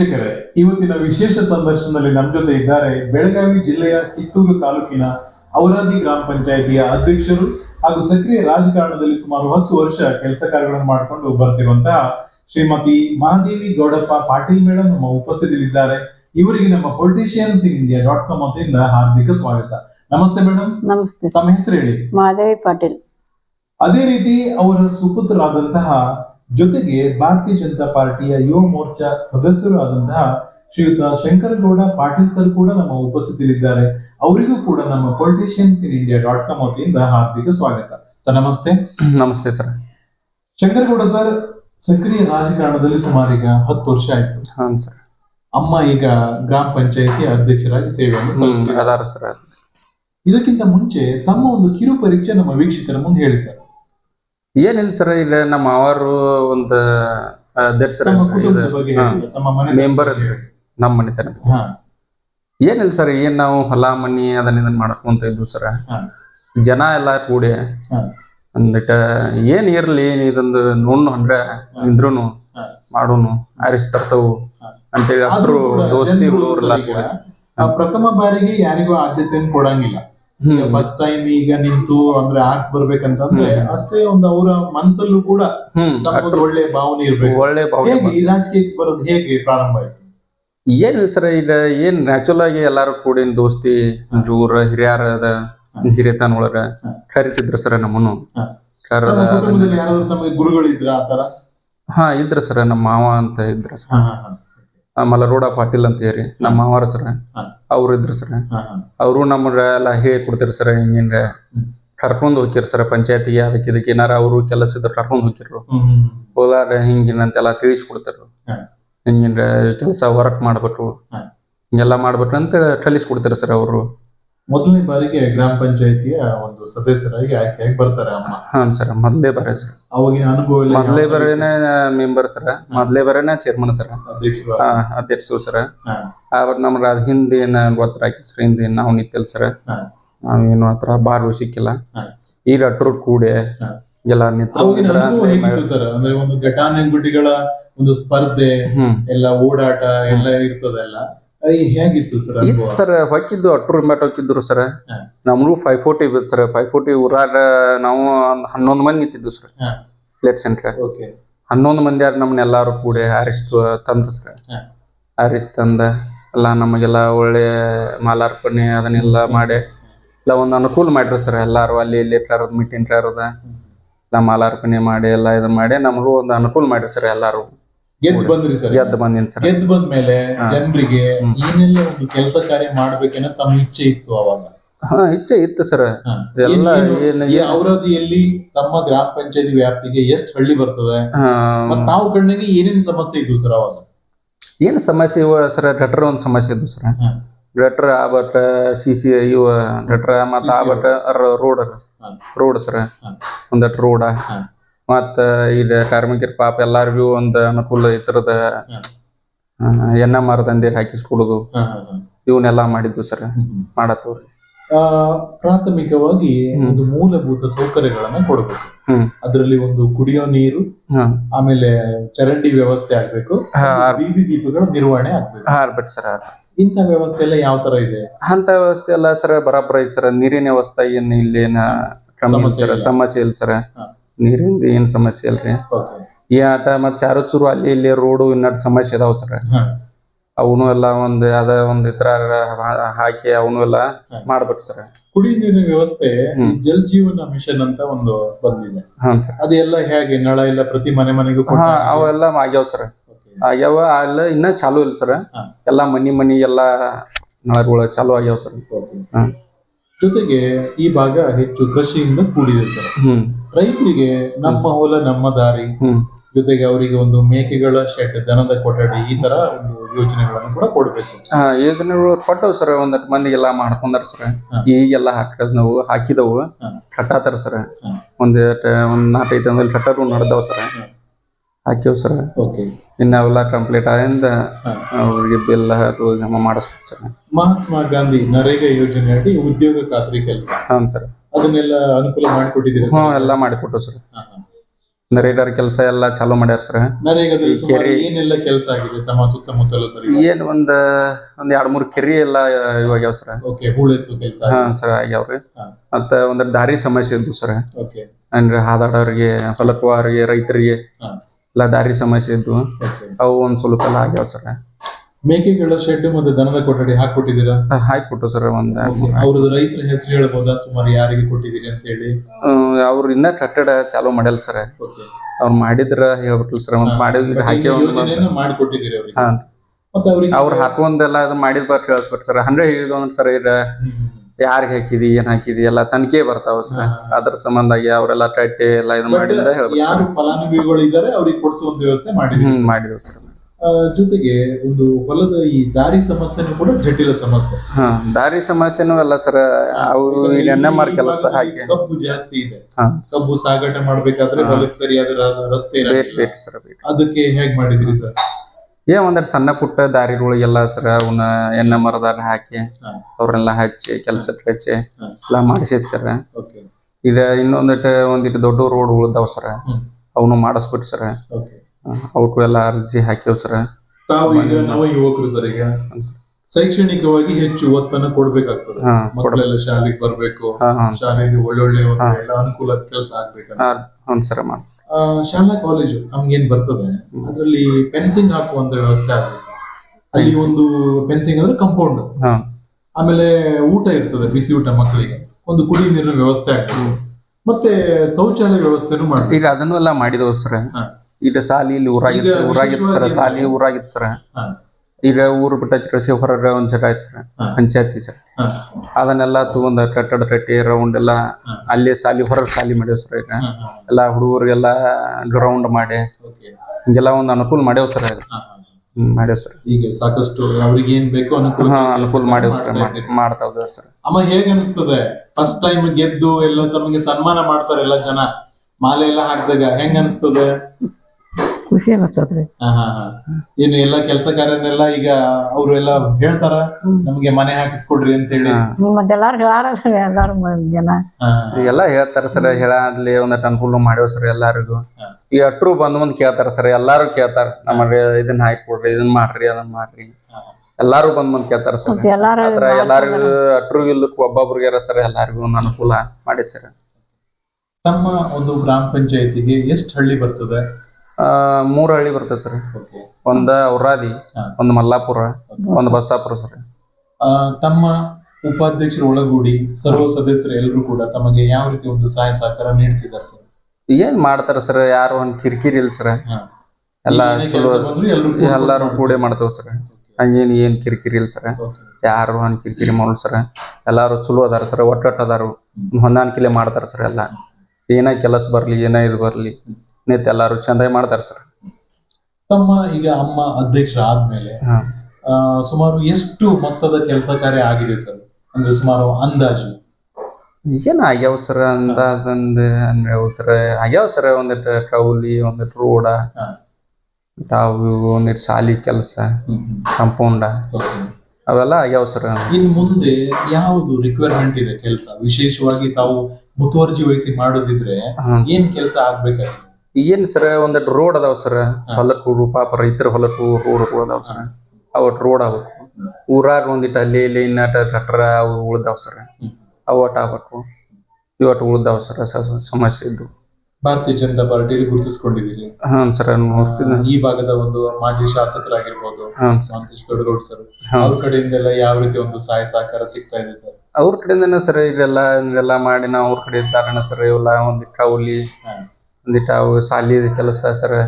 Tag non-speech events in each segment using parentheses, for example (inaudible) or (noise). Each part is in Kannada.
ವೀಕ್ಷಕರೇ ಇವತ್ತಿನ ವಿಶೇಷ ಸಂದರ್ಶನದಲ್ಲಿ ನಮ್ಮ ಜೊತೆ ಇದ್ದಾರೆ ಬೆಳಗಾವಿ ಜಿಲ್ಲೆಯ ಕಿತ್ತೂರು ತಾಲೂಕಿನ ಔರಾದಿ ಗ್ರಾಮ ಪಂಚಾಯಿತಿಯ ಅಧ್ಯಕ್ಷರು ಹಾಗೂ ಸಕ್ರಿಯ ರಾಜಕಾರಣದಲ್ಲಿ ಸುಮಾರು ಹತ್ತು ವರ್ಷ ಕೆಲಸ ಕಾರ್ಯಗಳನ್ನು ಮಾಡಿಕೊಂಡು ಬರ್ತಿರುವಂತಹ ಶ್ರೀಮತಿ ಮಹಾದೇವಿ ಗೌಡಪ್ಪ ಪಾಟೀಲ್ ಮೇಡಮ್ ನಮ್ಮ ಉಪಸ್ಥಿತಿಯಲ್ಲಿದ್ದಾರೆ. ಇವರಿಗೆ ನಮ್ಮ politicians in India dot com ವತಿಯಿಂದ ಹಾರ್ದಿಕ ಸ್ವಾಗತ. ನಮಸ್ತೆ ಮೇಡಮ್ ನಮಸ್ತೆ. ತಮ್ಮ ಹೆಸರು ಹೇಳಿ. ಮಹಾದೇವಿ ಪಾಟೀಲ್. ಅದೇ ರೀತಿ ಅವರ ಸುಪುತ್ರರಾದಂತಹ ಜೊತೆಗೆ ಭಾರತೀಯ ಜನತಾ ಪಾರ್ಟಿಯ ಯುವ ಮೋರ್ಚಾ ಸದಸ್ಯರು ಆದಂತಹ ಶ್ರೀಯುತ ಶಂಕರಗೌಡ ಪಾಟೀಲ್ ಸರ್ ಕೂಡ ನಮ್ಮ ಉಪಸ್ಥಿತಿಯಲ್ಲಿದ್ದಾರೆ. ಅವರಿಗೂ ಕೂಡ ನಮ್ಮ politicians in India dot com ವತಿಯಿಂದ ಹಾರ್ದಿಕ ಸ್ವಾಗತ. ಸರ್ ನಮಸ್ತೆ. ನಮಸ್ತೆ ಸರ್. ಶಂಕರಗೌಡ ಸರ್ ಸಕ್ರಿಯ ರಾಜಕಾರಣದಲ್ಲಿ ಸುಮಾರು ಈಗ ಹತ್ತು ವರ್ಷ ಆಯ್ತು. ಸರ್. ಅಮ್ಮ ಈಗ ಗ್ರಾಮ ಪಂಚಾಯಿತಿ ಅಧ್ಯಕ್ಷರಾಗಿ ಸೇವೆಯನ್ನು ಸರ್. ಇದಕ್ಕಿಂತ ಮುಂಚೆ ತಮ್ಮ ಒಂದು ಕಿರು ಪರೀಕ್ಷೆ ನಮ್ಮ ವೀಕ್ಷಕರ ಮುಂದೆ ಹೇಳಿ ಸರ್. ಏನಿಲ್ಲ ಸರ್ ಇಲ್ಲ ನಮ್ಮ ಅವರು ಒಂದು ಅಧ್ಯಕ್ಷರ ತಮ್ಮ ಕುಟುಂಬದ ಬಗ್ಗೆ ಹೇಳಿ ಸರ್ ತಮ್ಮ ಮನೆ ಮೆಂಬರ್ ನಮ್ಮ ಮನೆತನ ಹಾ. ಏನಿಲ್ಲ ಸರ್ ಏನ್ ನಾವು ಹೊಲ ಮನಿ ಅದನ್ನ ಇದನ್ನ ಮಾಡ್ಕೊಂತ ಇದ್ವು ಸರ್. ಹಾ. ಜನ ಎಲ್ಲ ಕೂಡಿ ಹಾ. ಅಂದ್ಬಿಟ್ಟ ಏನ್ ಇರ್ಲಿ ಇದೊಂದು ನೋಡ್ನು ಅಂದ್ರೆ ಇದ್ರುನು ಹಾ. ಮಾಡೋನು ಆರಿಸ್ ತರ್ತವು ಹಾ. ಅಂತೇಳಿ ಆದ್ರೂ ಅಷ್ಟ್ರು ಕೂಡ ದೋಸ್ತಿ ಜನರು ಹುಡುಗರೆಲ್ಲ ಸರ್ ಈಗ, ಆ, ಪ್ರಥಮ ಬಾರಿಗೆ ಯಾರಿಗೂ ಆದ್ಯತೆಯನ್ನು ಕೊಡಂಗಿಲ್ಲ. ಫಸ್ಟ್ ಟೈಮ್ ಈಗ ನಿಂತು ಅಂದ್ರೆ ಆರ್ಟ್ಸ್ ಬರ್ಬೇಕಂತಂದ್ರೆ ಅಷ್ಟೇ ಒಂದು ಅವರ ಮನಸ್ಸಲ್ಲೂ ಕೂಡ ಒಳ್ಳೆ ಭಾವನೆ ಇರ್ಬೇಕು. ಒಳ್ಳೆ ಭಾವನೆ ಈ ರಾಜಕೀಯಕ್ಕೆ ಬರೋದು ಹೇಗೆ ಪ್ರಾರಂಭ ಆಯ್ತು? ಏನಿಲ್ಲ ಸರ್ ಈಗ ಏನ್ ನ್ಯಾಚುರಲ್ ಆಗಿ ಎಲ್ಲಾರು ಕೂಡ ದೋಸ್ತಿ ಜೂರ ಹಿರಿಯರ ಅದ ಹಿರಿಯತನ ಒಳಗ ಕರಿತಿದ್ರ ಸರ್ ನಮ್ಮನ್ನು. ಗುರುಗಳು ಇದ್ರ ಆತರ ಹಾ ಇದ್ರ ಸರ್ ನಮ್ಮ ಮಾವ ಅಂತ ಇದ್ರ ಸರ್. ಮಲರೋಡ ಪಾಟೀಲ್ ಅಂತ ಹೇಳಿ ನಮ್ಮ ಮಾವಾರ ಸರ. ಅವ್ರು ಇದ್ರು ಸರ್. ಅವರು ನಮ್ಗ ಎಲ್ಲ ಹೇಳಿ ಕೊಡ್ತಿರ್ ಸರ್ ಹಿಂಗಿಂಗ ಕರ್ಕೊಂಡು ಹೋಗಿರ್ ಸರ್ ಪಂಚಾಯತಿಗೆ ಅದಕ್ಕೆ ಇದಕ್ಕೆ ಏನಾರ ಅವರು ಕೆಲಸ ಇದ್ರೆ ಕರ್ಕೊಂಡ್ ಹೋಗಿರ್ರು ಹೋದಾರ ಹಿಂಗಿನಂತೆಲ್ಲ ತಿಳಿಸ್ಕೊಡ್ತಾರ. ಹಿಂಗಿಂಗ ಹಿಂಗಿನ ಕೆಲಸ ವರ್ಕ್ ಮಾಡ್ಬೇಕು ಹಿಂಗೆಲ್ಲ ಅಂತ ಕಲಿಸ್ಕೊಡ್ತಾರ ಸರ್ ಅವರು. ಮೊದಲನೇ ಬಾರಿಗೆ ಗ್ರಾಮ ಪಂಚಾಯತಿಯ ಒಂದು ಸದಸ್ಯರಾಗಿ ಆಯ್ಕೆಯಾಗಿ ಬರ್ತಾರೆ ಅಮ್ಮ. ಹಾಂ ಸರ್ ಮೊದಲೇ ಬರ ಸರ್. ಅವಾಗಿನ ಅನುಭವ ಇಲ್ಲ ಮೊದಲೇ ಬರೇನೆ ಮೆಂಬರ್ ಸರ್ ಮೊದಲೇ ಬರೇನೆ ಚೇರ್ಮನ್ ಸರ್? ಅಧ್ಯಕ್ಷರು ಅಧ್ಯಕ್ಷರು ಸರ್. ಹಾ. ನಮ್ಮ ಹಿಂದೆ ಏನು ಗೊತ್ತಾಕಿ ಸರ್ ಹಿಂದೆ ನಾವು ನಿಂತಿಲ್ಲ ಸರ್. ನಾವೇನು ಆ ಥರ ಬಾರು ಸಿಕ್ಕಿಲ್ಲ. ಈ ರಟ್ರು ಕೂಡೆ. ಎಲ್ಲ ನಿಂತು ಸರ್? ಅಂದ್ರೆ ಒಂದು ಒಂದು ಸ್ಪರ್ಧೆ ಎಲ್ಲ ಓಡಾಟ ಎಲ್ಲ ಇರ್ತದೆಲ್ಲ. ಹೇಗಿತ್ತು ಸರ್ ಇತ್ತು ಸರ್ ಹೊಕ್ಕಿದ್ದು ಅಟ್ರು ಮ್ಯಾಟ್ ಹೊಕ್ಕಿದ್ರು ಸರ್. ನಮಗೂ ಫೈವ್ ಫೋರ್ಟಿ ಇತ್ತು ಸರ್ ಫೈವ್ ಫೋರ್ಟಿ ಊರಾಗ ನಾವು ಹನ್ನೊಂದು ಮಂದಿ ನಿಂತಿದ್ವು ಸರ್. Plate centre okay. ಹನ್ನೊಂದು ಮಂದಿ ಯಾರು ನಮ್ಮನ್ನ ಎಲ್ಲಾರು ಕೂಡಿ ಆರಿಸ್ ತಂದ್ರು ಸರ್. ಆರಿಸ್ ತಂದ ಎಲ್ಲ ನಮಗೆಲ್ಲ ಒಳ್ಳೆ ಮಾಲಾರ್ಪಣೆ ಅದನ್ನೆಲ್ಲ ಮಾಡಿ ಎಲ್ಲ ಒಂದು ಅನುಕೂಲ ಮಾಡ್ರಿ ಸರ್ ಎಲ್ಲಾರು. ಅಲ್ಲಿ ಇಲ್ಲಿ ಕರೆದು ಮೀಟಿಂಗ್ ಇಟ್ಟಾರದ ಎಲ್ಲ ಮಾಲಾರ್ಪಣೆ ಮಾಡಿ ಎಲ್ಲ ಇದನ್ನ ಮಾಡಿ ನಮಗೂ ಒಂದು ಅನುಕೂಲ ಮಾಡ್ರಿ ಸರ್ ಎಲ್ಲಾರು. ಗೆದ್ದು ಬಂದ್ರಿ ಸರ್. ಗೆದ್ದು ಬಂದಿನಿ ಸರ್. ಗೆದ್ದು ಬಂದ ಮೇಲೆ ಜನರಿಗೆ. ಏನೆಲ್ಲ ಒಂದು ಕೆಲಸ ಕಾರ್ಯ ಮಾಡ್ಬೇಕನ್ನೋ ತಮ್ಮ ಇಚ್ಛೆ ಇತ್ತು ಅವಾಗ? ಹಾ ಇಚ್ಛೆ ಇತ್ತು ಸರ್. ಎಲ್ಲ ಏನ್- ಏನು ತಮ್ಮ ಗ್ರಾಮ ಪಂಚಾಯತಿ ವ್ಯಾಪ್ತಿಗೆ ಎಷ್ಟು ಹಳ್ಳಿ ಬರ್ತದೆ? ನಾವು ಮತ್ ತಾವು ಕಣ್ಣಿಗೆ ಏನೇನ್ ಸಮಸ್ಯೆ ಇದ್ವು ಸರ್ ಅವಾಗ? ಏನು ಸಮಸ್ಯೆ ಇವ ಸರ್ ಗಟ್ರ ಒಂದು ಸಮಸ್ಯೆ ಇದ್ವು ಸರ್. ಗಟ್ರ ಆ ಬಟ್ ಸಿ ಸಿ ಇವ ಗಟ್ರ ಮತ್ತ ಆ ಬಟ್ ರೋಡ್. Road sir. ಒಂದಟ್ ರೋಡ. ಮತ್ತು ಈಗ ಕಾರ್ಮಿಕರ ಪಾಪ ಎಲ್ಲಾರ್ಗೂ ಒಂದ್ ಅನುಕೂಲ ಇತರದ. ಎಣ್ಣ ಇವನ್ನೆಲ್ಲಾ ಹಾಕಿಸ್ಕೊಡೋದು. ಇವನ್ನೆಲ್ಲ ಮಾಡಿದ್ವು ಸರ್. ಮಾಡತ್ತವ್ರಿ ಆ, ಪ್ರಾಥಮಿಕವಾಗಿ ಒಂದು ಮೂಲಭೂತ ಸೌಕರ್ಯಗಳನ್ನ ಕೊಡಬೇಕು ಹ್ಮ್. ಅದರಲ್ಲಿ ಒಂದು ಕುಡಿಯೋ ನೀರು ಹಾಂ ಆಮೇಲೆ ಚರಂಡಿ ವ್ಯವಸ್ಥೆ ಆಗ್ಬೇಕು ಹಾ, ಬೀದಿ ದೀಪಗಳ ನಿರ್ವಹಣೆ ಆಗ್ಬೇಕು ಸರ್ ಇಂಥ ವ್ಯವಸ್ಥೆ ಎಲ್ಲ ಯಾವ ತರ ಇದೆ ಅಂತ ವ್ಯವಸ್ಥೆ ಎಲ್ಲ ಸರ್ ಬರಬರ ಐತಿ ಸರ್ ನೀರಿನ ವ್ಯವಸ್ಥೆ ಏನು ಕಮ್ಮಿ ಇಲ್ಲ ಸಮಸ್ಯೆ ಸರ್ ಇಲ್ಲ. ಸಮಸ್ಯೆ ಇಲ್ಲ ಸರ್ ಹಾ. ನೀರಿಂದ ಏನ್ ಸಮಸ್ಯೆ ಇಲ್ರಿ ಓಕೆ ಈ ಆಟ ಮತ್ ಚಾರು ಚೂರು ಅಲ್ಲಿ ಇಲ್ಲಿ ರೋಡು ಇನ್ನಡ್ ಸಮಸ್ಯೆ ಅದಾವ ಸರ್. ಹಾ. ಅವನು ಎಲ್ಲ ಒಂದ್ ಅದ ಒಂದ್ ಇತರ ಹಾಕಿ ಅವನು ಎಲ್ಲ. ಮಾಡ್ಬೇಕು ಸರ್. ಕುಡಿ ನೀರಿನ ವ್ಯವಸ್ಥೆ ಈ ಹ್ಮ್. ಜಲ್ ಜೀವನ ಮಿಷನ್ ಅಂತ ಒಂದು ಬಂದಿದೆ. ಹಾಂ ಸರ್. ಅದೆಲ್ಲ ಹೇಗೆ ನಳ ಇಲ್ಲ ಪ್ರತಿ ಮನೆ ಮನೆಗೂ ಹಾ ಅವೆಲ್ಲ ಆಗ್ಯಾವ ಸರ್. Okay. ಆಗ್ಯಾವ ಅಲ್ಲ ಇನ್ನ ಚಾಲು ಇಲ್ಲ ಸರ್. ಎಲ್ಲಾ ಎಲ್ಲ ಮನಿ ಮನಿ ಎಲ್ಲಾ ನಳಗಳು ಚಾಲು ಆಗ್ಯಾವ ಸರ್. Okay. ಜೊತೆಗೆ ಈ ಭಾಗ ಹೆಚ್ಚು ಕೃಷಿಯಿಂದ ಕೂಡಿದೆ ಸರ್. ಹ್ಮ್. ರೈತರಿಗೆ ನಮ್ಮ ಹೊಲ ನಮ್ಮ ದಾರಿ ಜೊತೆಗೆ ಅವರಿಗೆ ಒಂದು ಮೇಕೆಗಳ ಶೆಡ್ ದನದ ಕೊಠಡಿ ಈ ತರ ಒಂದು ಯೋಜನೆಗಳನ್ನು ಕೂಡ ಕೊಡ್ಬೇಕು. ಆ ಯೋಜನೆಗಳು ಕೊಟ್ಟವು ಸರ್ ಒಂದಷ್ಟು ಮಂದಿಗೆಲ್ಲ ಮಾಡ್ಕೊಂಡಾರ ಸರ್. ಈಗೆಲ್ಲಾ ಹಾಕಿದ್ ನಾವು ಹಾಕಿದವು. ಕಟ್ಟಾತರ ಸರ್. ಒಂದ್ ಒಂದ್ ನಾಲ್ಕೈದು ಅಂದ್ರೆ ಕಟ್ಟರು ನಡೆದವು ಸರ್. ಹಾಕಿವ್ ಸರ್. ಓಕೆ. ಇನ್ನ ಅವೆಲ್ಲ ಕಂಪ್ಲೀಟ್ ಆದಿಂದ ಅವ್ರಿಗೆ ಬಿಲ್ ಅದು ಜಮಾ ಮಾಡಿಸ್ಬೇಕು ಸರ್. ಮಹಾತ್ಮ ಗಾಂಧಿ ನರೇಗಾ ಯೋಜನೆ ಅಡಿ ಉದ್ಯೋಗ ಖಾತ್ರಿ ಕೆಲಸ. ಹಾಂ ಸರ್. ಅದನ್ನೆಲ್ಲ ಅನುಕೂಲ ಮಾಡಿಕೊಟ್ಟಿದ್ದೀರಾ ಹ್ಞೂ ಎಲ್ಲ ಮಾಡಿಕೊಟ್ಟು ಸರ್. ನರೇಗಾರ ಕೆಲಸ ಎಲ್ಲ ಚಾಲೂ ಮಾಡ್ಯಾರ ಸರ್. ನರೇಗಾದಲ್ಲಿ ಸುಮಾರು ಕೆರೆ- ಏನೆಲ್ಲ ಕೆಲಸ ಆಗಿದೆ ತಮ್ಮ ಸುತ್ತಮುತ್ತಲು ಸರ್ ಏನ್ ಒಂದು ಒಂದ್ ಎರಡ್ ಮೂರ್ ಕೆರಿ ಎಲ್ಲ ಇವಾಗ್ಯಾವ ಸರ್? ಓಕೆ ಹೂಳೆತ್ತು ಕೆಲಸ ಹಾ ಸರ್ ಆಗ್ಯಾವ್ರಿ ಹಾ. ಮತ್ತ ಒಂದ್ ದಾರಿ ಸಮಸ್ಯೆ ಇದ್ವು ಸರ್. ಓಕೆ. ಅಂದ್ರೆ ಹಾದಾಡೋರಿಗೆ ಹೊಲಕ್ಕುವರಿಗೆ ರೈತರಿಗೆ ಹಾ. ಎಲ್ಲ ದಾರಿ ಸಮಸ್ಯೆ ಇದ್ವು. ಓಕೆ. ಅವು ಒಂದ್ ಸ್ವಲ್ಪ ಎಲ್ಲ ಆಗ್ಯಾವ ಸರ್. ಮೇಕೆಗಳ ಶೆಡ್ ಮತ್ತೆ ದನದ ಕೊಠಡಿ ಹಾಕೊಟ್ಟಿದ್ದೀರಾ ಹಾಕಿಬಿಟ್ಟು ಸರ್ ಒಂದು ಅವ್ರದ್ದು ರೈತರ ಹೆಸರು ಹೇಳ್ಬೋದಾ? ಸುಮಾರು ಯಾರಿಗೆ ಕೊಟ್ಟಿದ್ದೀರಿ ಅಂತ ಹೇಳಿ. ಅವ್ರು ಇನ್ನ ಕಟ್ಟಡ ಚಾಲೂ ಮಾಡಲ್ಲ ಸರ್. ಅವರು ಮಾಡಿದ್ರ ಹೇಳ್ಬಿಟ್ಲು ಸರ್ ಒಂದು ಮಾಡಿದ್ರೆ ಹಾಕಿ ಯೋಜನೆಯನ್ನ ಮಾಡಿಕೊಟ್ಟಿದ್ದೀರಿ ಅವರಿಗೆ. ಹಾ. ಮತ್ತೆ ಅವ್ರಿಗೆ ಅವ್ರು ಹಾಕೊಂದೆಲ್ಲ ಅದು ಮಾಡಿದ ಬಾರ್ ಕೇಳಿಸ್ಬೇಕು ಸರ್. ಹಂಡ್ರೆ ಹೇಳಿದ್ವು ಅಂದ್ರೆ ಸರ್ ಹ್ಮ್, ಯಾರಿಗೆ ಹಾಕಿದಿ ಏನ್ ಹಾಕಿದಿ ಎಲ್ಲ ತನಿಖೆ ಬರ್ತಾವ ಸರ್. ಅದ್ರ ಸಂಬಂಧಾಗಿ ಅವರೆಲ್ಲ ಕಟ್ಟಿ ಎಲ್ಲ ಇದು ಮಾಡಿದ್ರೆ ಮಾಡಿಂದ ಹೇಳ್ಬೇಕು ಯಾರು ಫಲಾನುಭವಿಗಳು ಇದ್ದಾರೆ ಅವ್ರಿಗೆ ಕೊಡಿಸುವಂತ ವ್ಯವಸ್ಥೆ ಮಾಡಿದ್ವಿ ಮಾಡಿದ್ವಿ ಸರ್. ಜೊತೆಗೆ ಒಂದು ಹೊಲದ ಈ ದಾರಿ ಸಮಸ್ಯೆನೂ ಕೂಡ ಜಟಿಲ ಸಮಸ್ಯೆ ಹಾ ದಾರಿ ಸಮಸ್ಯೆನೂ ಅಲ್ಲ ಸರ್ ಅವರು ಯಾಕಂದ್ರೆ ಈಗ ಎನ್ ಎಂ ಆರ್ ಕೆಲಸ ಕಬ್ಬು ಜಾಸ್ತಿ ಇದೆ ಹಾ. ಕಬ್ಬು ಸಾಗಾಟ ಮಾಡ್ಬೇಕಾದ್ರೆ. ಹೊಲಕ್ಕೆ ಸರಿಯಾದ ರ- ರಸ್ತೆ ಸರ್ ಅದಕ್ಕೆ ಹೇಗ್ ಮಾಡಿದ್ರಿ ಸರ್ ಏ ಒಂದಷ್ಟು ಸಣ್ಣ ಪುಟ್ಟ ದಾರಿಗಳಿಗೆಲ್ಲ ಸರ್ ಅವನ್ನ ಎಣ್ಣೆ ಮರದಾಗ ಹಾಕಿ ಹಾ. ಅವ್ರನ್ನೆಲ್ಲ ಹಚ್ಚಿ ಕೆಲಸ ಹಚ್ಚಿ ಹಾ. ಎಲ್ಲ ಮಾಡಿಸಿದ್ ಸರ್ ಓಕೆ ಈಗ ಇನ್ನೊಂದಿಟ್ಟು ಒಂದಿಟ್ಟು ದೊಡ್ಡ ರೋಡ್ ಉಳ್ದಾವ್ ಸರ್ ಹ್ಮ್. ಅವನು ಮಾಡಿಸ್ಬಿಟ್ಟು ಸರ್ ಓಕೆ ಅವಕ್ಕೂ ಎಲ್ಲ ಅರ್ಜಿ ಹಾಕಿವ್ ಸರ್. ತಾವು ಈಗ ನವ ಯುವಕರು ಸರ್ ಈಗ. ಶೈಕ್ಷಣಿಕವಾಗಿ ಹೆಚ್ಚು ಒತ್ತನ್ನ ಕೊಡ್ಬೇಕಾಗ್ತದೆ. ಹಾ ಮಕ್ಕಳೆಲ್ಲ ಶಾಲೆಗೆ ಬರ್ಬೇಕು. ಹಾ ಹಾ ಶಾಲೆಯಲ್ಲಿ ಒಳ್ಳೊಳ್ಳೆ ಒಂದು ಹಾ. ಎಲ್ಲ ಅನುಕೂಲ ಕೆಲಸ ಆಗ್ಬೇಕು ಹ್ಞೂ ಸರ್ ಆ, ಶಾಲಾ ಕಾಲೇಜು ನಮ್ಗೇನ್ ಬರ್ತದೆ? ಅದರಲ್ಲಿ ಫೆನ್ಸಿಂಗ್ ಹಾಕುವಂತ ವ್ಯವಸ್ಥೆ ಆಗ್ಬೇಕು. ಅಲ್ಲಿ ಒಂದು ಫೆನ್ಸಿಂಗ್ ಅಂದ್ರೆ ಕಂಪೌಂಡ್ ಹಾ. ಆಮೇಲೆ ಊಟ ಇರ್ತದೆ ಬಿಸಿ ಊಟ ಮಕ್ಕಳಿಗೆ ಒಂದು ಕುಡಿ ನೀರಿನ ವ್ಯವಸ್ಥೆ ಆಗ್ತದೆ ಮತ್ತೆ ಶೌಚಾಲಯ ವ್ಯವಸ್ಥೆನೂ ಮಾಡ್ಬೇಕು. ಈಗ ಅದನ್ನು ಎಲ್ಲ ಮಾಡಿದವು ಸರ್. ಹಾ. ಈಗ ಸಾಲಿ ಇಲ್ಲಿ ಊರಾಗಿತ್ತು ಊರಾಗಿತ್ತು ಸರ ಸಾಲಿ ಊರಾಗಿತ್ತು ಸರ. ಈಗ ಊರು ಬಿಟ್ಟ ಕಳಿಸಿ ಹೊರಗೆ ಒಂದ್ ಸರ ಆಯ್ತು ಸರ್ ಪಂಚಾಯತಿ ಸರ್. ಅದನ್ನೆಲ್ಲ ತಗೊಂಡ ಕಟ್ಟಡ ಕಟ್ಟಿ ರೌಂಡ್ ಎಲ್ಲ. ಅಲ್ಲಿ ಸಾಲಿ ಹೊರಗೆ ಸಾಲಿ ಮಾಡ್ಯಾವ ಸರ್ ಈಗ. ಎಲ್ಲ ಹುಡುಗರಿಗೆಲ್ಲ ಗ್ರೌಂಡ್ ಮಾಡಿ. ಹಿಂಗೆಲ್ಲ ಒಂದು ಅನುಕೂಲ ಮಾಡ್ಯಾವ ಸರ್ ಮಾಡ್ಯಾವ ಸರ್. ಈಗ ಸಾಕಷ್ಟು ಅವ್ರಿಗೆ ಏನ್ ಬೇಕು ಅನುಕೂಲ ಹಾ ಅನುಕೂಲ ಮಾಡ್ಯಾವ ಸರ್ ಮಾಡ್ತಾವ್ ಸರ್ ಅಮ್ಮ ಹೇಗ್ ಅನಿಸ್ತದೆ? ಫಸ್ಟ್ ಟೈಮ್ ಗೆದ್ದು ಎಲ್ಲ ತಮಗೆ ಸನ್ಮಾನ ಮಾಡ್ತಾರೆ ಎಲ್ಲ ಜನ. ಮಾಲೆ ಎಲ್ಲ ಹಾಕಿದಾಗ ಹೆಂಗ್ ಅನಿಸ್ತದೆ? ಖುಷಿ ಅನಿಸ್ತದ್ರಿ ಹಾ, ಹಾ, ಹಾ. ಏನು ಎಲ್ಲ ಕೆಲಸ ಕಾರ್ಯನೆಲ್ಲ ಈಗ ಅವರು ಎಲ್ಲ ಹೇಳ್ತಾರ ನಮಗೆ ಮನೆ ಹಾಕಿಸ್ಕೊಡ್ರಿ ಅಂತ ಹೇಳಿ. ಹೇಳಾರ ಎಲ್ಲಾರು ಜನ. ಎಲ್ಲ ಹೇಳ್ತಾರ ಸರ್ ಹೇಳಾದ್ಲಿ ಒಂದಷ್ಟು ಅನುಕೂಲ ಮಾಡ್ಯಾವ ಸರ್ ಎಲ್ಲಾರಿಗೂ. ಈ ಈಗ ಅಟ್ರು ಬಂದ್ ಬಂದ್ ಕೇಳ್ತಾರ ಸರ್ ಎಲ್ಲಾರು ಕೇಳ್ತಾರ ನಮಗೆ ಇದನ್ನ ಹಾಕಿಕೊಡ್ರಿ ಇದನ್ನ ಮಾಡ್ರಿ ಅದನ್ನ ಮಾಡ್ರಿ. ಎಲ್ಲಾರು ಬಂದ್ ಬಂದ್ ಕೇಳ್ತಾರ ಸರ್. ಎಲ್ಲಾರಿಗೂ ಅಟ್ರು ಇಲ್ಲಕ್ಕೂ ಒಬ್ಬೊಬ್ರಿಗೆ ಸರ್ ಎಲ್ಲಾರಿಗೂ ಒಂದು ಅನುಕೂಲ ಮಾಡಿ ಸರ್. ತಮ್ಮ ಒಂದು ಗ್ರಾಮ ಪಂಚಾಯತಿಗೆ ಎಷ್ಟು ಹಳ್ಳಿ ಬರ್ತದೆ? ಮೂರ್ ಹಳ್ಳಿ ಬರ್ತದೆ ಸರ್. ಒಂದು ಒಂದ ಔರಾದಿ ಒಂದು ಒಂದ್ ಮಲ್ಲಾಪುರ ಒಂದು ಬಸ್ಸಾಪುರ ಸರ್. ಆ, ತಮ್ಮ ಉಪಾಧ್ಯಕ್ಷರು ಒಳಗೂಡಿ ಸರ್ವ ಸದಸ್ಯರು ಎಲ್ಲರೂ ಕೂಡ ತಮಗೆ ಯಾವ ರೀತಿ ಒಂದು ಸಹಾಯ ಸಹಕಾರ ನೀಡ್ತಿದ್ದಾರೆ ಸರ್? ಏನ್ ಮಾಡ್ತಾರ ಸರ್ ಯಾರು ಒಂದ್ ಕಿರಿಕಿರಿ ಇಲ್ಲ ಸರ್. ಹಾ. ಎಲ್ಲ ಏನೇ ಚಲೋ ಕೆಲ್ಸ ಬಂದ್ರು ಎಲ್ರೂ ಕೂಡ್ಕೊಂಡು ಎಲ್ಲಾರು ಮಾಡ್ತಾರೆ. ಮಾಡ್ತೇವೆ ಮಾಡ್ತೇವ್ ಸರ್. ಹಂಗೇನ್ ಏನ್ ಕಿರಿಕಿರಿ ಇಲ್ಲ ಸರ್. Okay. ಯಾರು ಹಂಗ್ ಕಿರಿಕಿರಿ ಮಾಡೋಲ್ಲ ಸರ್. ಎಲ್ಲಾರು ಚಲೋ ಅದಾರ ಸರ್ ಒಟ್ಟೊಟ್ಟು ಅದಾರು. ಹೊಂದಾಣಿಕೆಲೆ ಮಾಡ್ತಾರ ಸರ್ ಎಲ್ಲ. ಏನ ಕೆಲಸ ಬರ್ಲಿ ಏನ ಇದು ಬರ್ಲಿ. ನಿಂತ ಎಲ್ಲಾರು ಚಂದಾಗಿ ಮಾಡ್ತಾರ ಸರ್. ತಮ್ಮ ಈಗ ಅಮ್ಮ ಅಧ್ಯಕ್ಷ ಆದ್ಮೇಲೆ ಹಾ. ಆ, ಸುಮಾರು ಎಷ್ಟು ಮೊತ್ತದ ಕೆಲಸ ಕಾರ್ಯ ಆಗಿದೆ ಸರ್? ಅಂದ್ರೆ ಸುಮಾರು ಅಂದಾಜು. ಏನ್ ಆಗ್ಯಾವ ಸರ್ ಅಂದಾಜ್ ಅಂದ್ ಅಂದ್ರೆ ಅವು ಸರ್ ಆಗ್ಯಾವ ಸರ್ ಒಂದಿಟ್ಟು ಕೌಲಿ ಒಂದಿಟ್ಟು ರೋಡ ಹಾ. ತಾವು ಒಂದಿಟ್ಟು ಶಾಲಿ ಕೆಲಸ ಕಂಪೌಂಡ. Okay. ಅವೆಲ್ಲ ಆಗ್ಯಾವ ಸರ್. ಇನ್ ಮುಂದೆ ಯಾವುದು ರಿಕ್ವೈರ್ಮೆಂಟ್ ಇದೆ ಕೆಲಸ? ವಿಶೇಷವಾಗಿ ತಾವು ಮುತುವರ್ಜಿ ವಹಿಸಿ ಮಾಡೋದಿದ್ರೆ ಹ್ಮ್. ಏನ್ ಕೆಲಸ ಆಗ್ಬೇಕಾಗಿದೆ ಏನ್ ಸರ್ ಒಂದ್ ರೋಡ್ ಅದಾವ ಸರ್ ಹೊಲಕ್ಕೂ ಪಾಪ ರೈತರ ಹೊಲಕ್ ಹೋಗು ರೋಡ್ ಅದಾವ ಸರ್ ಅವಟ್ ರೋಡ್ ಆಗ್ಬೇಕು ಊರಾಗ ಒಂದಿಟ್ಟು ಅಲ್ಲಿ ಇಲ್ಲಿ ಇನ್ನಟ ಗಟ್ರ ಅವು ಉಳ್ದಾವ್ ಸರ್. ಅವಟ್ ಆಗ್ಬೇಕು. ಇವತ್ತು ಉಳ್ದಾವ್ ಸರ್ ಸಮಸ್ಯೆ ಇದ್ದು. ಭಾರತೀಯ ಜನತಾ ಪಾರ್ಟಿಯಲ್ಲಿ ಗುರುತಿಸಿಕೊಂಡಿದ್ದೀರಿ. ಹಾಂ ಸರ್ ನೋಡ್ತೀನಿ. ಈ ಭಾಗದ ಒಂದು ಮಾಜಿ ಶಾಸಕರಾಗಿರ್ಬೋದು. ಮಾಂತೇಶ್ ದೊಡ್ಡಗೌಡ್ ಸರ್ ಅವ್ರ ಕಡೆಯಿಂದೆಲ್ಲ ಯಾವ ರೀತಿ ಒಂದು ಸಹಾಯ ಸಹಕಾರ ಸಿಗ್ತಾ ಇದೆ ಸರ್ ಅವ್ರ ಕಡೆಯಿಂದನೇ ಸರ್ ಇದೆಲ್ಲ ಇದೆಲ್ಲ ಮಾಡಿ ನಾವು ಅವ್ರ ಕಡೆ ಇದ್ದಾರಣ ಸರ್ ಇವೆಲ್ಲ ಒಂದು ಕೌಲಿ ಒಂದಿಟ್ಟು ಅವು ಸಾಲಿ ಕೆಲಸ ಸರ್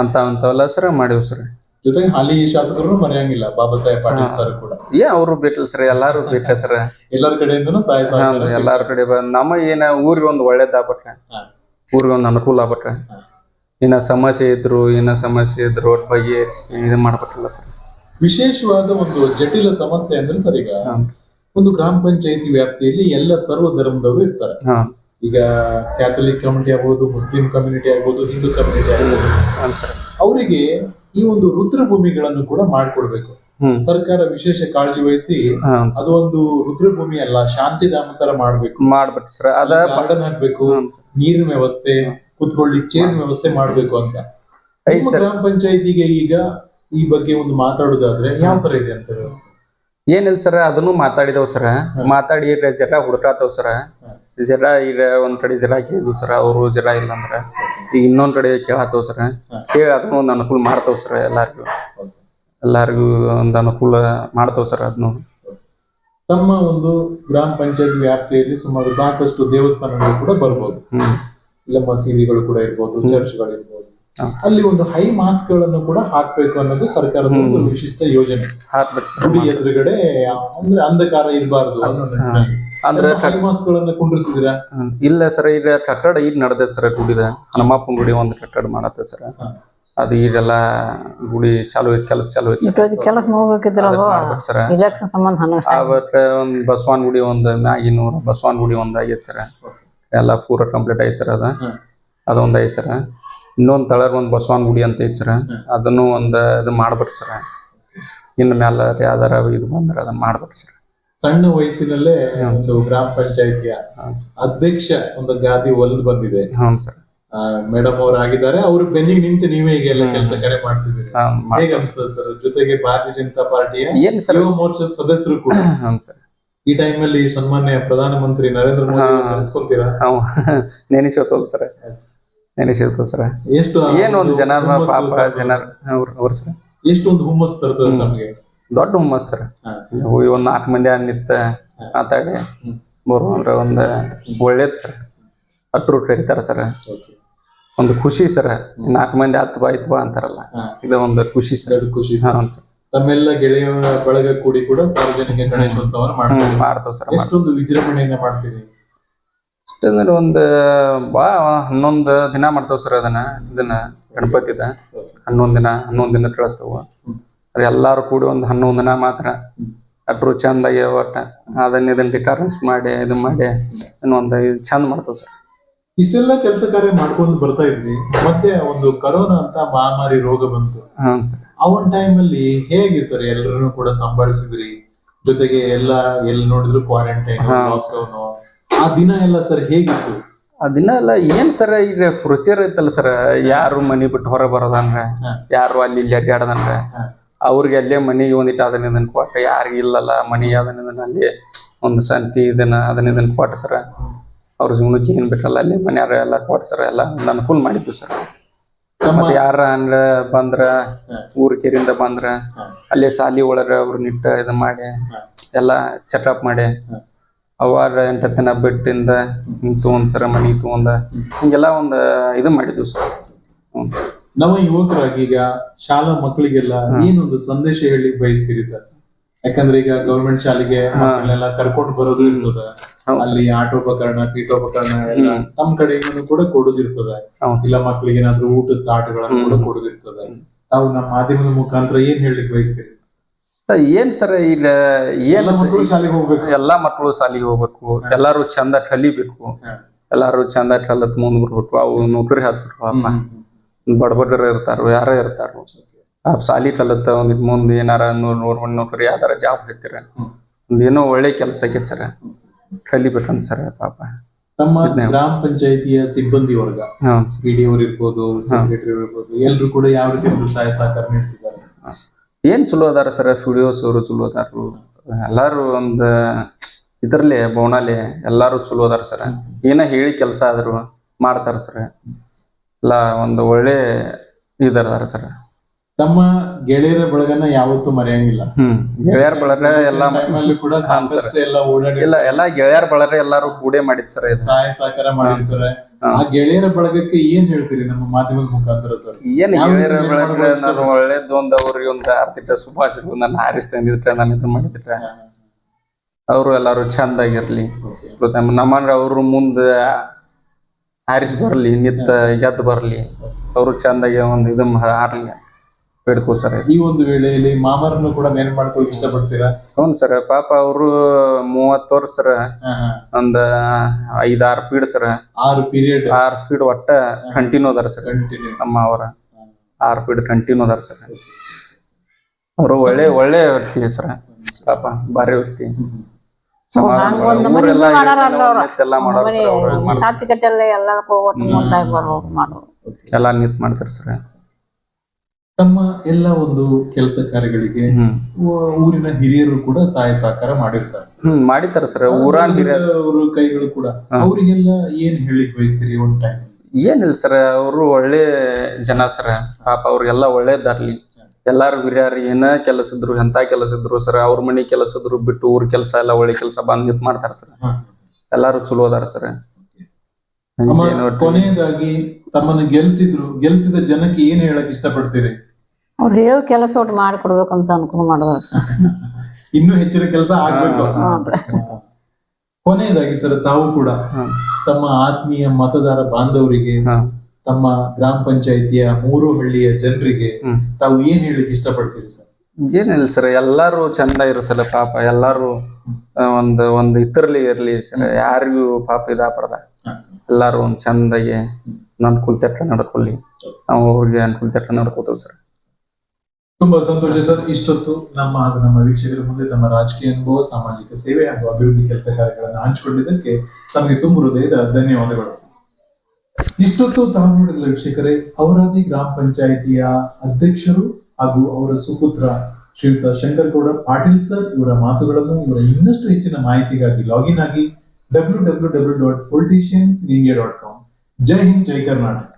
ಅಂತ ಅಂತವೆಲ್ಲ ಸರ್ ಮಾಡಿವ್ ಸರ್. ಜೊತೆಗೆ ಹಾಲಿ ಶಾಸಕರು ಮರೆಯಂಗಿಲ್ಲ ಬಾಬಾ ಸಾಹೇಬ್ ಪಾಟೀಲ್ ಸರ್ ಕೂಡ. ಏ ಅವರು ಬೇಕಲ್ಲ ಸರ್ ಎಲ್ಲಾರು ಬೇಕ ಸರ್. ಎಲ್ಲರ ಕಡೆಯಿಂದನೂ ಸಹಾಯ ಸಹಕಾರ ಎಲ್ಲಾರ ಕಡೆ ನಮ್ಮ ಏನ ಊರಿಗೆ ಒಂದು ಒಳ್ಳೇದಾಗ್ಬಿಟ್ರೆ ಹಾ. ಊರಿಗೆ ಒಂದು ಅನುಕೂಲ ಆಗ್ಬಿಟ್ರೆ. ಏನ ಸಮಸ್ಯೆ ಇದ್ರು ಏನ ಸಮಸ್ಯೆ ಇದ್ರು ಅವ್ರ ಬಗ್ಗೆ ಇದು ಮಾಡ್ಬೇಕಲ್ಲ ಸರ್. ವಿಶೇಷವಾದ ಒಂದು ಜಟಿಲ ಸಮಸ್ಯೆ ಅಂದ್ರೆ ಸರ್ ಈಗ ಹಾಂ. ಒಂದು ಗ್ರಾಮ ಪಂಚಾಯತಿ ವ್ಯಾಪ್ತಿಯಲ್ಲಿ ಎಲ್ಲ ಸರ್ವ ಧರ್ಮದವರು ಇರ್ತಾರೆ. ಹಾ. ಈಗ ಕ್ಯಾಥಲಿಕ್ ಕಮ್ಯುನಿಟಿ ಆಗ್ಬೋದು ಮುಸ್ಲಿಂ ಕಮ್ಯುನಿಟಿ ಆಗ್ಬೋದು ಹಿಂದೂ ಕಮ್ಯುನಿಟಿ ಆಗ್ಬೋದು. ಅವರಿಗೆ ಈ ಒಂದು ರುದ್ರಭೂಮಿಗಳನ್ನು ಕೂಡ ಮಾಡಿಕೊಡ್ಬೇಕು. ಸರ್ಕಾರ ವಿಶೇಷ ಕಾಳಜಿ ವಹಿಸಿ ಅದು ಒಂದು ರುದ್ರಭೂಮಿ ಅಲ್ಲ ಶಾಂತಿಧಾಮ ತರ ಮಾಡ್ಬೇಕು. ಮಾಡ್ಬೇಕು ಸರ್ ಅದ ಗಾರ್ಡನ್ ಹಾಕ್ಬೇಕು ನೀರಿನ ವ್ಯವಸ್ಥೆ ಕುತ್ಕೊಳ್ಳಿ ಚೇರ್ ವ್ಯವಸ್ಥೆ ಮಾಡ್ಬೇಕು ಅಂತ. ಗ್ರಾಮ ಪಂಚಾಯತಿಗೆ ಈಗ ಈ ಬಗ್ಗೆ ಒಂದು ಮಾತಾಡೋದಾದ್ರೆ ಯಾವ ತರ ಇದೆ ಅಂತ ವ್ಯವಸ್ಥೆ? ಏನಿಲ್ಲ ಸರ್ ಅದನ್ನು ಮಾತಾಡಿದವ್ ಸರ ಮಾತಾಡಿ ಜರ ಹುಡುಕಾತವ್ ಸರ ಜರ ಈಗ ಒಂದ್ ಕಡೆ ಜರ ಕೇಳಿದ್ವು ಸರ ಅವರು ಜರ ಇಲ್ಲ ಅಂದ್ರ ಈಗ ಇನ್ನೊಂದ್ ಕಡೆ ಕೇಳತ್ತವ್ ಸರ. ಕೇಳಿ ಅದನ್ನ ಒಂದ್ ಅನುಕೂಲ ಮಾಡ್ತಾವ್ ಸರ್ ಎಲ್ಲಾರ್ಗು. ಎಲ್ಲಾರ್ಗು ಒಂದ್ ಅನುಕೂಲ ಮಾಡ್ತಾವ್ ಸರ್ ಅದನ್ನು ತಮ್ಮ ಒಂದು ಗ್ರಾಮ ಪಂಚಾಯತ್ ವ್ಯಾಪ್ತಿಯಲ್ಲಿ ಸುಮಾರು ಸಾಕಷ್ಟು ದೇವಸ್ಥಾನಗಳು ಕೂಡ ಬರ್ಬೋದು. ಇಲ್ಲ ಮಸೀದಿಗಳು ಕೂಡ ಇರ್ಬೋದು ಚರ್ಚ್ಗಳು ಇರ್ಬೋದು. ಅಲ್ಲಿ ಒಂದು ಹೈ ಮಾಸ್ಕ್ಗಳನ್ನು ಕೂಡ ಹಾಕ್ಬೇಕು ಅನ್ನೋದು ಸರ್ಕಾರದ ಒಂದು ವಿಶಿಷ್ಟ ಯೋಜನೆ. ಗುಡಿ ಎದುರುಗಡೆ ಅಂದ್ರೆ ಅಂಧಕಾರ ಇರಬಾರ್ದು ಅನ್ನೋ. ಅಂದ್ರೆ ಕುಂಡ್ರಿಸಿದಿರಾ ಇಲ್ಲ ಸರ್ ಈಗ ಕಟ್ಟಡ ಈಗ ನಡ್ದೈತೆ ಸರ್ ಗುಡಿದ. ಹನುಮಪ್ಪನ ಗುಡಿ ಒಂದು ಕಟ್ಟಡ ಮಾಡತ್ತೆ ಸರ್. ಅದು ಈಗೆಲ್ಲ ಗುಡಿ ಚಾಲು ಐತಿ ಕೆಲಸ ಚಾಲು ಐತಿ ಕೆಲಸ ಸರ್. ಅವತ್ತ ಒಂದ್ ಬಸವನ್ ಗುಡಿ ಒಂದ್ ಮ್ಯಾಗಿನೂರ ಬಸವನ್ ಗುಡಿ ಒಂದ್ ಆಗೈತೆ ಸರ್. ಎಲ್ಲ ಪೂರ ಕಂಪ್ಲೀಟ್ ಐತಿ ಸರ್ ಅದ. ಅದೊಂದು ಅದೊಂದ್ ಐತಿ ಸರ್. ಇನ್ನೊಂದ್ ತಳರ್ ಒಂದ್ ಬಸವನ್ ಗುಡಿ ಅಂತ ಐತಿ ಸರ್. ಅದನ್ನು ಒಂದ್ ಇದು ಮಾಡ್ಬೇಕು ಸರ್. ಇನ್ನು ಮ್ಯಾಲ ಯಾವ್ದಾರ ಇದು ಬಂದ್ರೆ ಅದನ್ನ ಮಾಡ್ಬೇಕು ಸರ್. ಸಣ್ಣ ವಯಸ್ಸಿನಲ್ಲೇ ಒಂದು ಗ್ರಾಮ ಪಂಚಾಯತಿಯ ಅಧ್ಯಕ್ಷ ಒಂದು ಗಾದಿ ಒಲ್ದು ಬಂದಿದೆ. ಮೇಡಮ್ ಅವ್ರು ಆಗಿದ್ದಾರೆ ಅವ್ರ ಬೆನ್ನಿಗೆ ನಿಂತು ನೀವೇ ಈಗ ಎಲ್ಲ ಕೆಲಸ ಕರೆ ಮಾಡ್ತಿದ್ದೀರಿ. ಹೇಗೆ ಅನ್ಸ್ತದೆ ಸರ್? ಜೊತೆಗೆ ಭಾರತೀಯ ಜನತಾ ಪಾರ್ಟಿಯ ಯುವ ಮೋರ್ಚಾ ಸದಸ್ಯರು ಕೂಡ. ಈ ಟೈಮ್ ಅಲ್ಲಿ ಸನ್ಮಾನ್ಯ ಪ್ರಧಾನಮಂತ್ರಿ ನರೇಂದ್ರ ಮೋದಿ ನೆನೆಸ್ಕೊಂತೀರಾ? ನಾವು (laughs) ನೆನೆಸಿರ್ತವಲ್ಲ ಸರ್. ನೆನೆಸಿರ್ತವ ಸರ್. ಎಷ್ಟು ಏನು ಒಂದು ಜನ ಪಾಪ ಜನ ಅವ್ರ ಅವ್ರ ಸರ್. ಎಷ್ಟು ಒಂದು ಹುಮ್ಮಸ್ ತರ್ತದೆ ನಮ್ಗೆ ದೊಡ್ಡ ಹುಮ್ಮಸ್ ಸರ್ ಒಂದ್ ನಾಲ್ಕು ಮಂದಿ ನಿತ್ತ ಮಾತಾಡಿ ಬರು ಅಂದ್ರ ಒಂದ್ ಒಳ್ಳೇದ್ ಸರ್. ಅಟ್ರು ಕರೀತಾರ ಸರ್. ಒಂದು ಖುಷಿ ಸರ್. ನಾಲ್ಕು ಮಂದಿ ಹತ್ತು ಬಾ ಇತ್ತು ಬಾ ಅಂತಾರಲ್ಲ. ಇದು ಒಂದು ಖುಷಿ ಸರ್. ಖುಷಿ ಸರ್. ತಮ್ಮೆಲ್ಲ ಗೆಳೆಯರ ಬಳಗ ಕೂಡಿ ಕೂಡ ಸಾರ್ವಜನಿಕ ಗಣೇಶೋತ್ಸವ ಮಾಡ್ತಾವ ಸರ್ ಎಷ್ಟೊಂದು ವಿಜೃಂಭಣೆಯಿಂದ ಮಾಡ್ತೀವಿ ಅಂದ್ರೆ ಒಂದು ಬಾ ಹನ್ನೊಂದು ದಿನ ಮಾಡ್ತಾವ ಸರ್ ಅದನ್ನ ಇದನ್ನ ಗಣಪತಿದ. ಹನ್ನೊಂದ್ ದಿನ ಹನ್ನೊಂದ್ ದಿನ ಕಳಿಸ್ತಾವ. ಅದು ಎಲ್ಲಾರು ಕೂಡಿ ಒಂದು ಹನ್ನೊಂದ್ ದಿನ ಮಾತ್ರ ಅಟ್ರು ಚಂದಾಗಿ ಒಟ್ಟ ಅದನ್ನ ಇದನ್ನ ಡಿಕಾರೆನ್ಸ್ ಮಾಡಿ ಇದು ಮಾಡಿ ಇನ್ನೊಂದು ಚಂದ ಮಾಡ್ತದ ಸರ್ ಇಷ್ಟೆಲ್ಲ ಕೆಲಸ ಕಾರ್ಯ ಮಾಡ್ಕೊಂಡು ಬರ್ತಾ ಇದ್ವಿ ಮತ್ತೆ ಒಂದು ಕರೋನಾ ಅಂತ ಮಹಾಮಾರಿ ರೋಗ ಬಂತು ಹ್ಞೂ ಸರ್ ಆ ಒಂದು ಟೈಮ್ ಅಲ್ಲಿ ಹೇಗೆ ಸರ್ ಎಲ್ಲರನ್ನು ಕೂಡ ಸಂಭಾಳಿಸಿದ್ರಿ ಜೊತೆಗೆ ಎಲ್ಲ ಎಲ್ಲಿ ನೋಡಿದ್ರು ಕ್ವಾರಂಟೈನ್ ಹಾ. ಲಾಕ್ಡೌನ್ ಆ ದಿನ ಎಲ್ಲ ಸರ್ ಹೇಗಿತ್ತು ಆ ದಿನ ಎಲ್ಲ ಏನ್ ಸರ್ ಈಗ ಪ್ರೊಸೀಜರ್ ಐತಲ್ಲ ಸರ್ ಯಾರು ಮನಿ ಬಿಟ್ಟು ಹೊರಗೆ ಬರೋದಂದ್ರೆ ಹಾ. ಯಾರು ಅಲ್ಲಿ ಇಲ್ಲಿ ಅಡ್ಡಾಡದಂದ್ರೆ ಹಾ. ಅವ್ರಿಗೆ ಅಲ್ಲೇ ಮನಿ ಒಂದಿಟ್ಟು ಅದನ್ನ ಇದನ್ನ ಕೊಟ್ಟ ಯಾರಿಗೆ ಇಲ್ಲಲ್ಲ ಮನಿ ಅದನ್ನ ಇದನ್ನ ಅಲ್ಲಿ ಒಂದು ಸಂತಿ ಇದನ್ನ ಅದನ್ನ ಇದನ್ನ ಕೊಟ್ಟ ಸರ ಅವ್ರ ಜೀವನಕ್ಕೆ ಏನ್ ಬೇಕಲ್ಲ ಅಲ್ಲಿ ಮನೆಯವ್ರ ಎಲ್ಲ ಕೊಟ್ಟ ಸರ ಎಲ್ಲ ಒಂದು ಅನುಕೂಲ ಮಾಡಿದ್ವಿ ಸರ್ ಮತ್ತೆ ಯಾರ ಅಂದ್ರ ಬಂದ್ರ. ಊರ್ ಕೆರಿಂದ ಬಂದ್ರ ಅಲ್ಲಿ ಸಾಲಿ ಒಳಗ ಅವ್ರನ್ನ ನಿಟ್ಟ ಇದು ಮಾಡಿ. ಎಲ್ಲ ಚೆಕಪ್ ಮಾಡಿ. ಅವಾರ ಎಂಟತ್ತಿನ ದಿನ ಬಿಟ್ಟಿಂದ ಹಿಂಗ್ ತಗೊಂಡ್ ಸರ ಮನಿ ತಗೊಂದ ಹಿಂಗೆಲ್ಲ ಒಂದ್ ಇದು ಮಾಡಿದ್ವಿ ಸರ್ ಹ್ಮ್ ನಮ್ಮ ಯುವಕರಾಗಿ ಈಗ ಶಾಲಾ ಮಕ್ಕಳಿಗೆಲ್ಲ ಏನೊಂದು ಸಂದೇಶ ಹೇಳಿ ಬಯಸ್ತೀರಿ ಸರ್? ಯಾಕಂದ್ರೆ ಈಗ ಗೌರ್ಮೆಂಟ್ ಶಾಲೆಗೆ ಮಕ್ಕಳನ್ನೆಲ್ಲ ಕರ್ಕೊಂಡು ಬರೋದು ಇರ್ತದ. ಅಲ್ಲಿ ಆಟೋಪಕರಣ ಪೀಠೋಪಕರಣ ಎಲ್ಲ ತಮ್ಮ ಕಡೆಯಿಂದನೂ ಕೂಡ ಕೊಡೋದಿರ್ತದ. ಇಲ್ಲ ಮಕ್ಕಳಿಗೆ ಏನಾದ್ರೂ ಊಟದ ತಾಟಗಳನ್ನು ಕೂಡ ಕೊಡೋದಿರ್ತದ. ತಾವು ನಮ್ಮ ಮಾಧ್ಯಮದ ಮುಖಾಂತರ ಏನ್ ಹೇಳಲಿಕ್ಕೆ ಬಯಸ್ತೀರಿ? ಏನ್ ಸರ್ ಈಗ ಏನ್ ಎಲ್ಲ ಮಕ್ಕಳು ಶಾಲೆಗೆ ಹೋಗ್ಬೇಕು. ಎಲ್ಲಾ ಮಕ್ಕಳು ಶಾಲೆಗೆ ಹೋಗ್ಬೇಕು. ಎಲ್ಲಾರು ಚಂದ ಕಲಿಬೇಕು. ಎಲ್ಲಾರು ಚಂದ ಕಲತ್ ಮುಂದ್ ಬರ್ಬೇಕು ಅವು ನೌಕರಿ ಹತ್ಬೇಕು ಅಪ್ಪ ಬಡ ಬಡ್ರ ಇರ್ತಾರ ಯಾರ ಇರ್ತಾರ. ಆ ಸಾಲಿ ಕಲತ್ತ ಒಂದ್ ಮುಂದ್ ಏನಾರ ನೂರ್ ನೂರ್ ಒಂದ್ ನೌಕರಿ ಯಾವ್ದಾರ ಜಾಬ್ ಹತ್ತಿರ ಒಂದೇನೋ ಒಂದ್ ಏನೋ ಒಳ್ಳೆ ಕೆಲಸ ಆಗೈತೆ ಸರ್. ಕಲಿಬೇಕಂತ ಸರ್ ಪಾಪ. ತಮ್ಮ ಗ್ರಾಮ ಪಂಚಾಯತಿಯ ಸಿಬ್ಬಂದಿ ವರ್ಗ ಪಿಡಿ ಅವರು ಇರ್ಬೋದು ಸೆಕ್ರೆಟರಿ ಇರ್ಬೋದು ಎಲ್ರು ಕೂಡ ಯಾವ ರೀತಿ ಒಂದು ಸಹಾಯ ಸಹಕಾರ ನೀಡ್ತಿದ್ದಾರೆ? ಏನ್ ಚಲೋ ಅದಾರ ಸರ್? ಸ್ಟುಡಿಯೋಸ್ ಅವರು ಚಲೋ ಅದಾರು? ಎಲ್ಲಾರು ಒಂದ್ ಇದರಲ್ಲಿ ಬೋನಾಲಿ ಎಲ್ಲಾರು ಚಲೋ ಅದಾರ ಸರ್. ಏನ ಹೇಳಿ ಕೆಲಸ ಆದ್ರು ಮಾಡ್ತಾರ ಸರ್. ಎಲ್ಲ ಒಂದು ಒಳ್ಳೆ ಇದಾರ ಸರ್. ತಮ್ಮ ಗೆಳೆಯರ ಬಳಗನ ಯಾವತ್ತೂ ಮರೆಯಂಗಿಲ್ಲ. ಹ್ಮ್. ಗೆಳೆಯರ ಬಳಗ ಎಲ್ಲ ಕೂಡ ಸಾಕಷ್ಟು ಎಲ್ಲ ಓಡಾಡಿ ಇಲ್ಲ ಎಲ್ಲಾ ಗೆಳೆಯರ ಬಳಗ ಎಲ್ಲಾರು ಕೂಡೇ ಮಾಡಿದ್ ಸರ್ ಸಹಾಯ ಸಹಕಾರ ಮಾಡಿರ್ತಾರೆ ಆ ಗೆಳೆಯರ ಬಳಗಕ್ಕೆ ಏನ್ ಹೇಳ್ತೀರಿ ನಮ್ಮ ಮಾಧ್ಯಮದ ಮುಖಾಂತರ ಸರ್? ಏನ್ ಗೆಳೆಯರ ಬಳಗ ನಾನು ಒಳ್ಳೇದು ಒಂದ್ ಅವ್ರಿಗೆ ಒಂದ್ ಆರ್ತಿಟ್ಟ ಶುಭಾಶಯಗಳು ನನ್ನ ಹಾರಿಸ್ ತಂದಿದ್ರೆ ನಾನು ಇದು ಮಾಡಿದ್ರೆ. ಅವರು ಎಲ್ಲಾರು ಚಂದಾಗಿರ್ಲಿ. ನಮ್ಮ ಅವ್ರು ಮುಂದ ಹಾರಿಸ್ ಬರ್ಲಿ ನಿತ್ತ ಗೆದ್ದು ಬರ್ಲಿ. ಅವರು ಚಂದಾಗಿ ಒಂದು ಇದು ಹಾರ್ಲಿ ಬೇಡ್ಕೋ ಸರ್ ಈ ಒಂದು ವೇಳೆಯಲ್ಲಿ ಮಾಮರನ್ನು ಕೂಡ ನೆನಪು ಮಾಡ್ಕೊಳಕ್ ಇಷ್ಟಪಡ್ತೀರಾ? ಹ್ಞೂ ಸರ್ ಪಾಪ ಅವರು ಮೂವತ್ತು ವರ್ಷ ಸರ್. ಒಂದ ಐದಾರು ಫೀಡ್ ಸರ್. ಆರು ಪೀರಿಯಡ್. ಆರು ಫೀಡ್ ಒಟ್ಟ ಕಂಟಿನ್ಯೂ ಅದಾರ ಸರ್. ಕಂಟಿನ್ಯೂ ನಮ್ಮ ಅವರ. ಆರು ಫೀಡ್ ಕಂಟಿನ್ಯೂ ಅದಾರ ಸರ್. ಅವರು ಒಳ್ಳೆ ಒಳ್ಳೆ ವ್ಯಕ್ತಿ ಸರ್. ಪಾಪ ಭಾರಿ ವ್ಯಕ್ತಿ. ಎಲ್ಲ ಮಾಡ್ತಾರೆ. ನಿಂತ್ ಸರ್. ತಮ್ಮ ಎಲ್ಲ ಒಂದು ಕೆಲಸ ಕಾರ್ಯಗಳಿಗೆ ಊರಿನ ಹಿರಿಯರು ಕೂಡ ಸಹಾಯ ಸಹಕಾರ ಮಾಡಿರ್ತಾರೆ. ಹ್ಮ್ ಮಾಡಿತಾರ ಸರ್. ಊರಾನ್ ಹಿರಿಯರು. ಕೈಗಳು ಕೂಡ. ಅವರಿಗೆಲ್ಲ ಏನ್ ಹೇಳಿ ಬಯಸ್ತೀರಿ ಒಂದ್ ಟೈಮ್ ಏನಿಲ್ಲ ಸರ್ ಅವರು ಒಳ್ಳೆ ಜನ ಸರ್. ಪಾಪ ಅವ್ರಿಗೆಲ್ಲ ಒಳ್ಳೇದಾರ್ಲಿ ಎಲ್ಲಾರು ಹಿರಿಯರು ಏನ ಕೆಲಸ ಇದ್ರು ಎಂತ ಕೆಲಸ ಇದ್ರು ಸರ್ ಅವ್ರ ಮನಿ ಕೆಲಸ ಇದ್ರು ಬಿಟ್ಟು ಊರ್ ಕೆಲಸ ಎಲ್ಲ ಒಳ್ಳೆ ಕೆಲಸ ಬಂದ್ ಇದ್ ಮಾಡ್ತಾರ ಸರ್ ಎಲ್ಲಾರು ಚಲೋ ಅದಾರ ಸರ್ ಕೊನೆಯದಾಗಿ ತಮ್ಮನ್ನ ಗೆಲ್ಸಿದ್ರು ಗೆಲ್ಸಿದ ಜನಕ್ಕೆ ಏನ್ ಹೇಳಕ್ ಇಷ್ಟಪಡ್ತೀರಿ? ಅವ್ರು ಹೇಳೋ ಕೆಲಸ ಒಟ್ಟು ಅಂತ ಅನುಕೂಲ ಮಾಡಿದ್ರು. (laughs) ಇನ್ನೂ ಹೆಚ್ಚಿನ ಕೆಲಸ ಆಗ್ಬೇಕು. ಕೊನೆಯದಾಗಿ ಸರ್ ತಾವು ಕೂಡ ತಮ್ಮ ಆತ್ಮೀಯ ಮತದಾರ ಬಾಂಧವರಿಗೆ ತಮ್ಮ ಗ್ರಾಮ ಪಂಚಾಯಿತಿಯ ಮೂರು ಹಳ್ಳಿಯ ಜನರಿಗೆ ತಾವು ಏನ್ ಹೇಳಿಕ್ ಇಷ್ಟಪಡ್ತೀರಿ ಸರ್? ಏನಿಲ್ಲ ಸರ್ ಎಲ್ಲಾರು ಚಂದ ಇರೋ ಸಲ ಪಾಪ ಎಲ್ಲಾರು ಒಂದು ಒಂದ್ ಇತರ್ಲಿ ಇರ್ಲಿ ಸರ್ ಯಾರಿಗೂ ಪಾಪ ಇದಾಗ್ಬಾರ್ದ. ಎಲ್ಲಾರು ಒಂದ್ ಚಂದಾಗಿ ಕುಲ್ತೆಟ್ಟ ನಡ್ಕೊಳ್ಳಿ. ನಾವು ಅವ್ರಿಗೆ ಕುಲ್ತೆಟ್ಟ ನಡ್ಕೋತೀವಿ ಸರ್. ತುಂಬಾ ಸಂತೋಷ ಸರ್ ಇಷ್ಟೊತ್ತು ನಮ್ಮ ಹಾಗೂ ನಮ್ಮ ವೀಕ್ಷಕರ ಮುಂದೆ ತಮ್ಮ ರಾಜಕೀಯ ಅನುಭವ ಸಾಮಾಜಿಕ ಸೇವೆ ಹಾಗೂ ಅಭಿವೃದ್ಧಿ ಕೆಲಸ ಕಾರ್ಯಗಳನ್ನು ಹಂಚಿಕೊಂಡಿದ್ದಕ್ಕೆ ತಮಗೆ ತುಂಬ ಹೃದಯದ ಧನ್ಯವಾದಗಳು. ಇಷ್ಟೊತ್ತು ತಾವು ನೋಡಿದ ವೀಕ್ಷಕರೇ, ಅವರಾದಿ ಗ್ರಾಮ ಪಂಚಾಯಿತಿಯ ಅಧ್ಯಕ್ಷರು ಹಾಗೂ ಅವರ ಸುಪುತ್ರ ಶ್ರೀಯುತ ಶಂಕರಗೌಡ ಪಾಟೀಲ್ ಸರ್, ಇವರ ಮಾತುಗಳನ್ನು ಇವರ ಇನ್ನಷ್ಟು ಹೆಚ್ಚಿನ ಮಾಹಿತಿಗಾಗಿ ಲಾಗಿನ್ ಆಗಿ W W W dot politicians India dot com Jai Hind, Jai Karnataka.